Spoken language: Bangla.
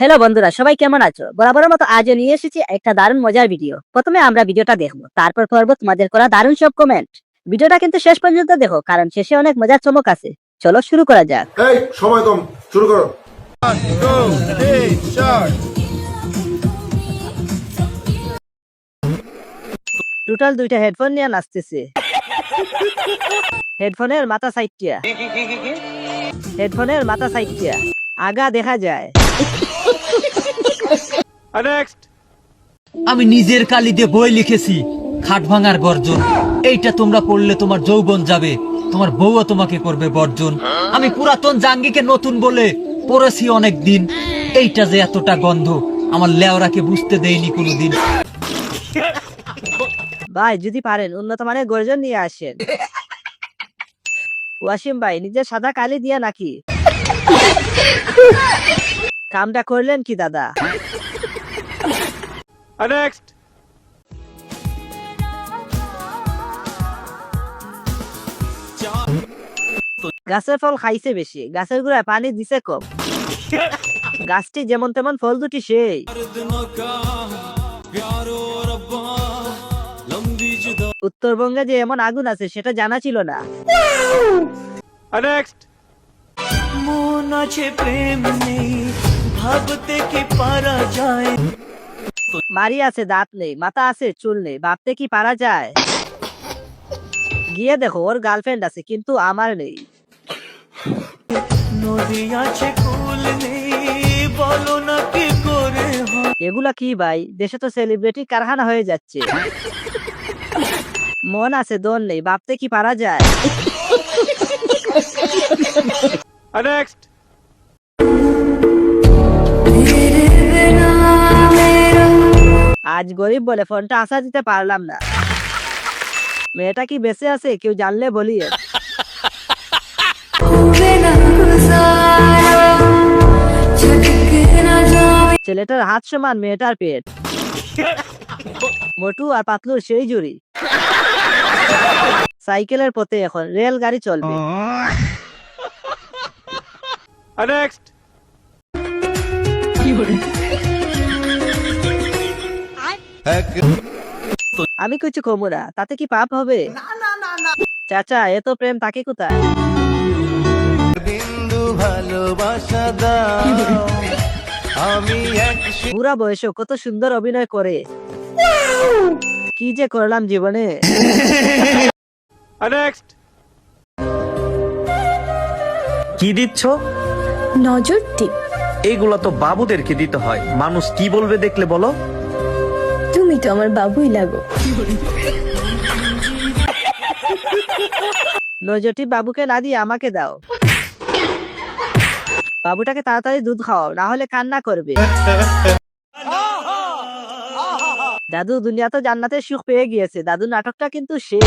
হ্যালো বন্ধুরা সবাই কেমন আছো? বরাবরের মতো আজও নিয়ে এসেছি একটা দারুণ মজার ভিডিও প্রথমে আমরা ভিডিওটা দেখব তারপর পড়ব তোমাদের করা দারুণ সব কমেন্ট ভিডিওটা কিন্তু শেষ পর্যন্ত দেখো কারণ শেষে অনেক মজার চমক আছে। চলো শুরু করা যাক। এই সময় কম শুরু করো। টোটাল দুইটা হেডফোন নিয়ে নাচতেছে। হেডফোনের মাথা সাইডটিয়া হেডফোনের মাথা সাইডটিয়া আগা দেখা যায়। আমি নিজের কালিতে বই লিখেছি খাট ভাঙার গর্জন এইটা তোমরা পড়লে তোমার যৌবন যাবে তোমার বউও তোমাকে করবে বর্জন। আমি পুরাতন জাঙ্গিকে নতুন বলে পড়েছি অনেক দিন এইটা যে এতটা গন্ধ আমার লেওরাকে বুঝতে দেয়নি কোনোদিন। ভাই যদি পারেন উন্নত মানের গর্জন নিয়ে আসেন। ওয়াসিম ভাই নিজের সাদা কালি দিয়া নাকি? কামটা করলেন কি দাদা? গাছের ফল খাইছে বেশি গাছের গোড়ায় পানি দিছে কম। গাছটি যেমন তেমন ফল দুটি সেই। উত্তরবঙ্গে যে এমন আগুন আছে সেটা জানা ছিল না। মন আছে প্রেম নেই ভাবতে কি পারা যায়? মারি আছে দাঁত নেই মাথা আছে চুল নেই ভাবতে কি পারা যায়? গিয়ে দেখো ওর গার্লফ্রেন্ড আছে কিন্তু আমার নেই। নদী আছে কুল নেই বলো না কি করে এগুলা কি ভাই? দেশে তো সেলিব্রিটি কারখানা হয়ে যাচ্ছে। মন আছে দন নেই ভাবতে কি পারা যায়? আজ গরিব বলে ফোনটা আসা দিতে পারলাম না মেয়েটা কি বেঁচে আছে কেউ জানলে বলি ছেলেটার হাত সমান মেয়েটার পেট মোটু আর পাতলুর সেই জুড়ি সাইকেলের পথে এখন রেল গাড়ি চলবে আমি কিছু কমু না তাতে কি পাপ হবে? চাচা এত প্রেম তাকে কোথায়? বিন্দু ভালোবাসা দাও। আমি এক বুড়া বয়সে কত সুন্দর অভিনয় করে। কি যে করলাম জীবনে। কি দিচ্ছ? নজর টিপ। এইগুলো তো বাবুদেরকে দিতে হয়। মানুষ কি বলবে দেখলে বলো? তুমি তো আমার বাবুই লাগো। নজরটি বাবুকে না দিয়ে আমাকে দাও। বাবুটাকে তাড়াতাড়ি দুধ খাওয়াও, না হলে কান্না করবে। দাদু, দুনিয়া তো জান্নাতে সুখ পেয়ে গিয়েছে। দাদু নাটকটা কিন্তু শেষ।